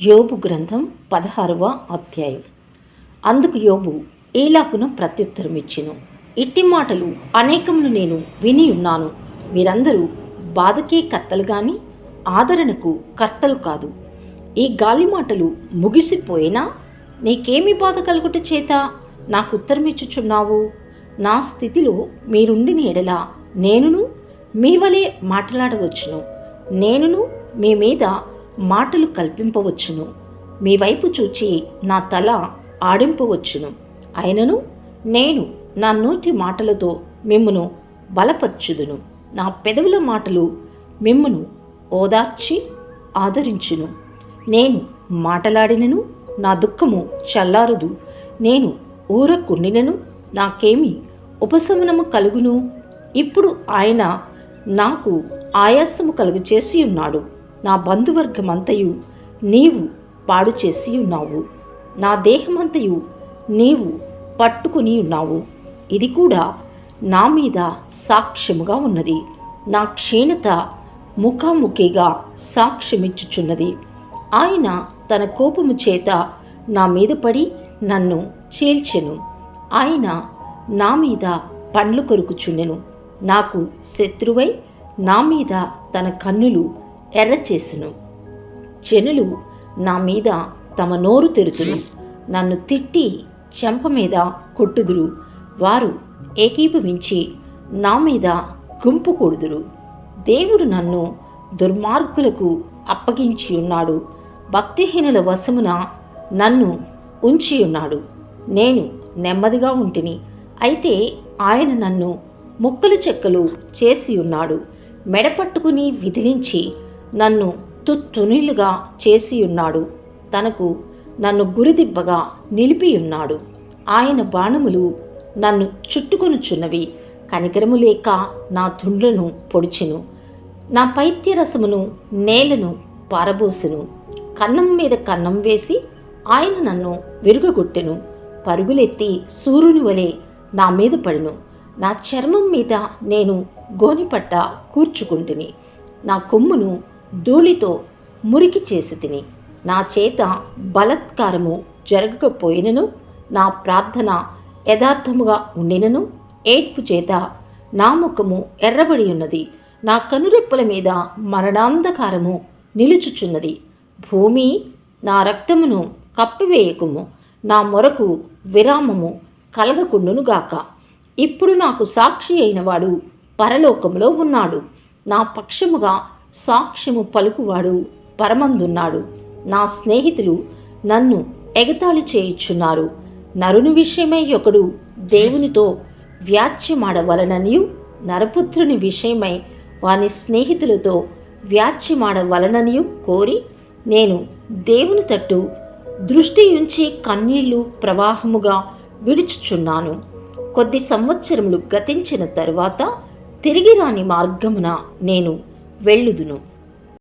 యోబు గ్రంథం పదహారవ అధ్యాయం. అందుకు యోబు ఏలాగున ప్రత్యుత్తరం ఇచ్చెను ఇట్టి మాటలు అనేకములు నేను విని ఉన్నాను. మీరందరూ బాధకే కర్తలు గాని ఆదరణకు కర్తలు కాదు. ఈ గాలి మాటలు ముగిసిపోయినా నీకేమి బాధ కలుగుట చేత నాకు ఉత్తరమిచ్చుచున్నావు? నా స్థితిలో మీరుండిన ఎడలా నేనును మీ వలె మాట్లాడవచ్చును. నేనును మీ మీద మాటలు కల్పింపవచ్చును. మీ వైపు చూచి నా తల ఆడింపవచ్చును. అయినను నేను నా నోటి మాటలతో మిమ్మును బలపరచుదును. నా పెదవుల మాటలు మిమ్మును ఓదార్చి ఆదరించును. నేను మాటలాడినను నా దుఃఖము చల్లారదు. నేను ఊరకుండినను నాకేమి ఉపశమనము కలుగును? ఇప్పుడు ఆయన నాకు ఆయాసము కలుగచేసి ఉన్నాడు. నా బంధువర్గమంతయు నీవు పాడు చేసి ఉన్నావు. నా దేహమంతయు నీవు పట్టుకుని ఉన్నావు. ఇది కూడా నా మీద సాక్ష్యముగా ఉన్నది. నా క్షీణత ముఖాముఖిగా సాక్ష్యమిచ్చుచున్నది. ఆయన తన కోపము చేత నా మీద పడి నన్ను చీల్చెను. ఆయన నా మీద పండ్లు కొరుకుచుండెను. నాకు శత్రువై నా మీద తన కన్నులు ఎర్రచేసెను. జనులు నా మీద తమ నోరు తెరుతురు. నన్ను తిట్టి చెంప మీద కొట్టుదురు. వారు ఏకీభవించి నా మీద గుంపు కొడుదురు. దేవుడు నన్ను దుర్మార్గులకు అప్పగించి ఉన్నాడు భక్తిహీనుల వశమున నన్ను ఉంచి ఉన్నాడు నేను నెమ్మదిగా ఉంటిని. అయితే ఆయన నన్ను ముక్కలు చెక్కలు చేసి ఉన్నాడు మెడపట్టుకుని విధిలించి నన్ను తుత్తునిలుగా చేసియున్నాడు. తనకు నన్ను గురిదిబ్బగా నిలిపియున్నాడు. ఆయన బాణములు నన్ను చుట్టుకొనుచున్నవి. కనికరము లేక నా తుండ్లను పొడిచెను. నా పైత్యరసమును నేలను పారబోసెను. కన్నం మీద కన్నం వేసి ఆయన నన్ను విరుగగొట్టెను. పరుగులెత్తి సూర్యుని వలె నా మీద పడును. నా చర్మం మీద నేను గోనిపట్ట కూర్చుకుంటుని. నా కొమ్మును ధూళితో మురికి చేసి తిని నా చేత బలత్కారము జరగకపోయినను నా ప్రార్థన యథార్థముగా ఉండినను ఏడ్పు చేత నా ముఖము ఎర్రబడి ఉన్నది నా కనురెప్పల మీద మరణాంధకారము నిలుచుచున్నది. భూమి నా రక్తమును కప్పివేయకుము నా మొరకు విరామము కలగకుండునుగాక ఇప్పుడు నాకు సాక్షి అయినవాడు పరలోకములో ఉన్నాడు. నా పక్షముగా సాక్ష్యము పలుకువాడు పరమందున్నాడు. నా స్నేహితులు నన్ను ఎగతాళి చేయుచున్నారు. నరుని విషయమై ఒకడు దేవునితో వ్యాచ్యమాడవలననియు నరపుత్రుని విషయమై వాని స్నేహితులతో వ్యాచ్యమాడవలననియు కోరి నేను దేవుని తట్టు దృష్టి ఉంచి కన్నీళ్ళు ప్రవాహముగా విడుచుచున్నాను. కొద్ది సంవత్సరములు గతించిన తరువాత తిరిగి రాని మార్గమున నేను వెళ్ళుదును.